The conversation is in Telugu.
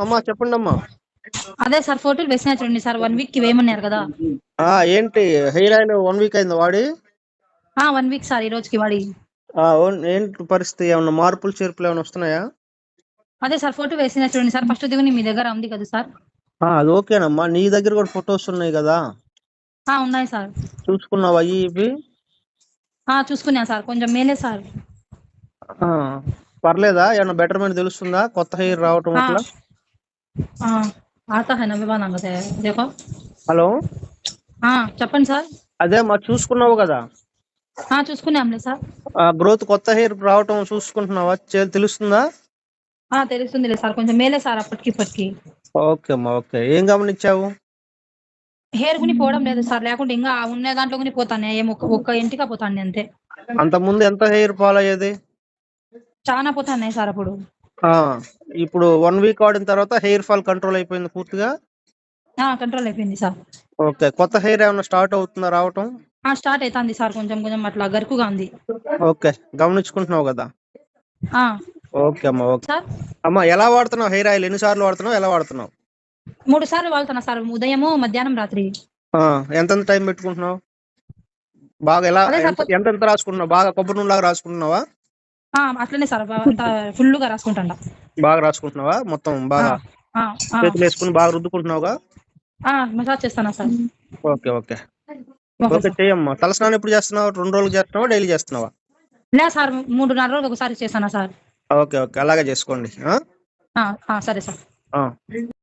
అమ్మా చెప్పండి అమ్మా అదే సార్ ఫోటోలు వేసినా చూడండి సార్ వన్ వీక్కి వేయమన్నారు కదా. ఆ, ఏంటి హెయిర్ ఆయిల్ వన్ వీక్ అయింది వాడి? ఆ వన్ వీక్ సార్ ఈ రోజుకి వాడి. ఆ, ఏంటి పరిస్థితి? ఏమన్నా మార్పులు చేర్పులు ఏమైనా వస్తున్నాయా? అదే సార్ ఫోటో వేసినా చూడండి సార్ ఫస్ట్ దిగుని మీ దగ్గర ఉంది కదా సార్. ఆ, అది ఓకేనమ్మా నీ దగ్గర కూడా ఫొటోస్ ఉన్నాయి కదా? ఆ ఉన్నాయి సార్. చూసుకున్నావా ఇవి? ఆ చూసుకున్నా సార్ కొంచెం మేలే సార్. ఆ, పర్లేదా? ఏమన్నా బెటర్మెంట్ తెలుస్తుందా? కొత్త హెయిర్ రావటం అట్లా ఆ, आता है ना विवाह नाम से देखो హలో ఆ చెప్పండి సార్ అదే మా చూసుకున్నావు కదా ఆ చూసుకున్నాంలే సార్ ఆ గ్రోత్ కొత్త హెయిర్ రావటం చూసుకుంటున్నావా చే- తెలుస్తుందా ఆ తెలుస్తుందిలే సార్ కొంచెం మేలే సార్ అప్పటికి ఇప్పటికి ఓకే అమ్మా ఓకే ఏం గమనించావు హెయిర్ గుని పోవడం లేదు సార్ లేకుంటే ఇంకా ఉన్న దాంట్లో గుని పోతాను ఏం ఒక్క ఒక్క ఇంటికి పోతాను అంతే అంత ముందు ఎంత హెయిర్ ఫాల్ అయ్యేది చాలా పోతాన్నాయి సార్ అప్పుడు ఆ, ఇప్పుడు వన్ వీక్ ఆడిన తర్వాత హెయిర్ ఫాల్ కంట్రోల్ అయిపోయింది పూర్తిగా? కంట్రోల్ అయిపోయింది సార్. ఓకే కొత్త హెయిర్ ఏమైనా స్టార్ట్ అవుతుందా రావటం? స్టార్ట్ అవుతుంది సార్ కొంచెం కొంచెం అట్లా గరుకుగా ఉంది ఓకే గమనించుకుంటున్నావు కదా? ఓకే అమ్మా ఓకే. సార్? అమ్మా ఎలా వాడుతున్నావు హెయిర్ ఆయిల్ ఎన్నిసార్లు వాడుతున్నావు? ఎలా వాడుతున్నావు? మూడు సార్లు వాళ్తున్నా సార్ ఉదయము మధ్యాహ్నం రాత్రి. ఆ, ఎంతెంత టైం పెట్టుకుంటున్నావు? బాగా ఎలా ఎంత- ఎంతెంత రాసుకుంటున్నావు? బాగా కొబ్బరి నూనె లాగా రాసుకుంటున్నావా? అట్లనే సార్ అంత ఫుల్గా రాసుకుంటా బాగా రాసుకుంటున్నావా? మొత్తం బాగా చేతులు వేసుకుని బాగా రుద్దుకుంటున్నావుగా? మసాజ్ చేస్తానా సార్? Okay okay. ఓకే చెయ్యమ్మా. తలస్నానం ఎప్పుడు చేస్తున్నావు? రెండు రోజులు చేస్తున్నావా? డైలీ చేస్తున్నావా? లే సార్ మూడున్నర రోజులు ఒకసారి చేస్తానా సార్. Okay okay. అలాగే చేసుకోండి సరే సార్.